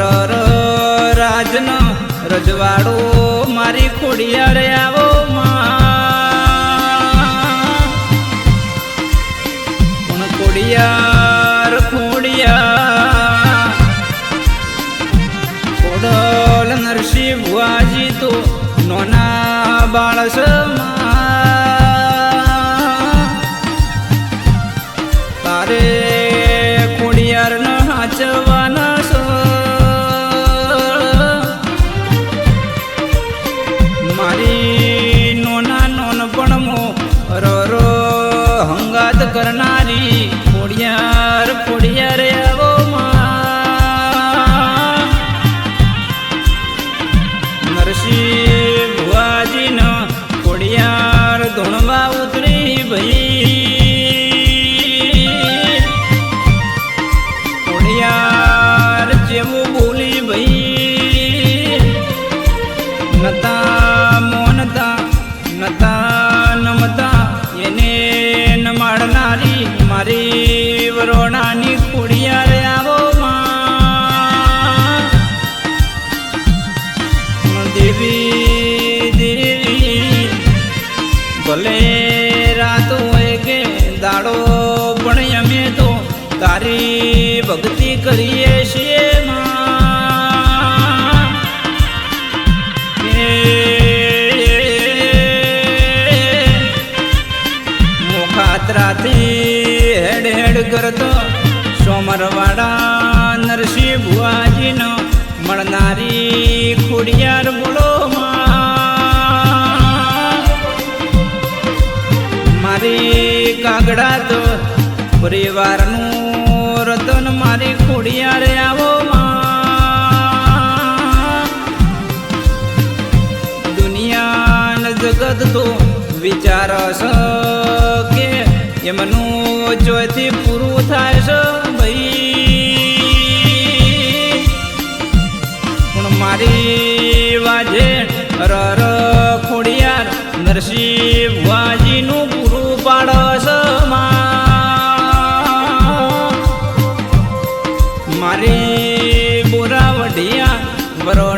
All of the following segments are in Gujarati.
ર રાજન રજવાડો મારી ખોડિયાળે આવો પણ ખોડિયાર, ખોડિયા? ખોડલ નરસિંહ ભુવાજી તો નોના બાળસ કરીએ છીએ મોખાત્રાથી હેડ હેડ કરતો સોમરવાડા નરસિંહ ભુવાજીનો મળનારી ખુડિયાર બોલો મારી કાગડા તો પરિવારનું મારી ખોડિયારે આવો પૂરું થાય છે ભાઈ. પણ મારી વાજે રર ખોડિયાર નરસિંહ ભુવાજીનું cabrón.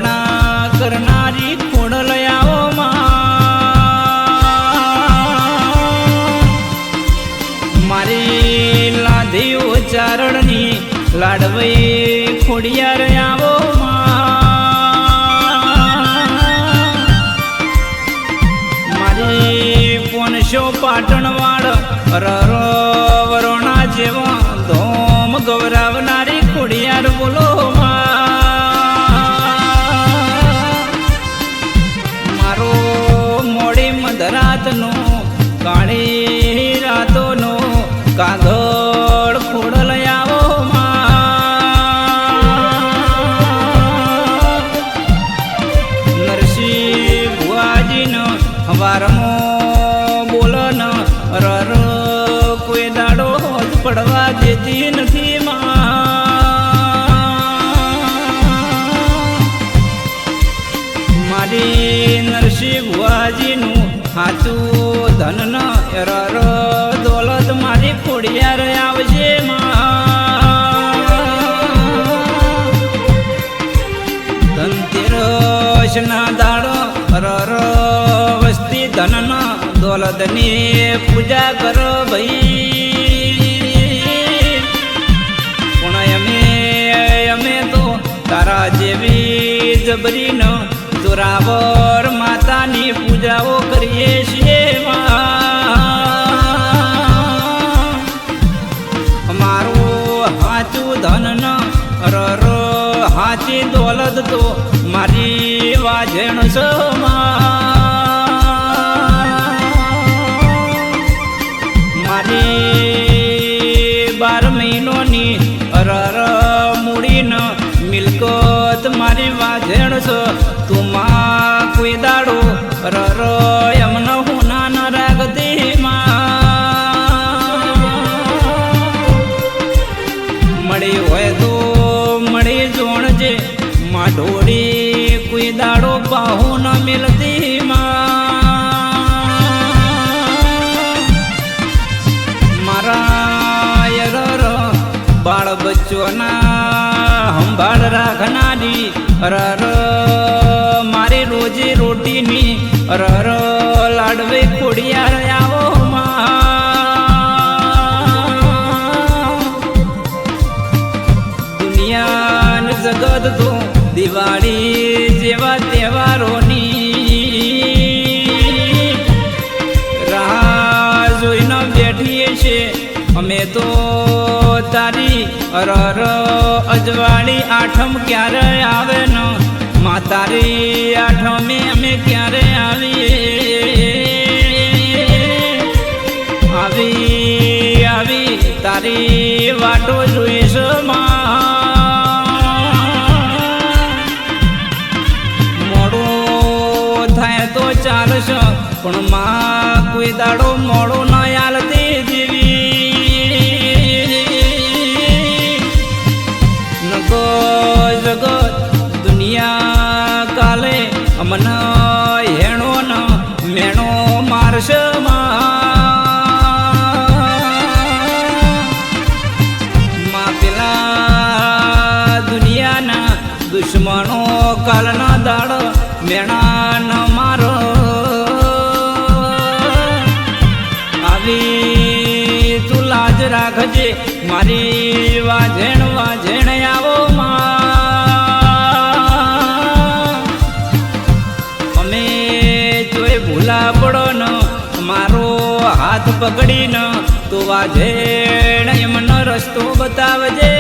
મારી નરસિંહ ભુવાજીનું હાચું ધન ન રર દોલત મારી ખોડિયાર આવજે માં. ધનતેરસ ના દાડો રર વસ્તી ધન દોલતની પૂજા કરો ભાઈ. અમે અમે તો તારા જેવી જબરીન જોરાવર માતાની પૂજાઓ કરીએ છીએ મારું હાચું ધન રર હાચી દોલત તો મારી વાજણ મારી કોઈ न मिलती મારા બાળ બચ્ચોના રાખનારી રર મારી રોજી રોટીની રર લાડવે ખોડિયાર અમે તો તારી અરર અજવાળી આઠમ ક્યારે આવે ન? મા તારી આઠમે અમે ક્યારે આવીએ? આવી આવી તારી વાટો જોઈશ મોડું થાય તો ચાલશે, પણ માં કોઈ દાડો મોડો મેણા ન મારો આવી તું લાજ રાખજે, મારી વાજેણ વાજેણમાં. અમે તોય ભૂલા પડો ન મારો હાથ પકડીને, તો વાજેણ એમનો રસ્તો બતાવજે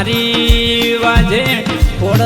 મારી વાજે ખોડ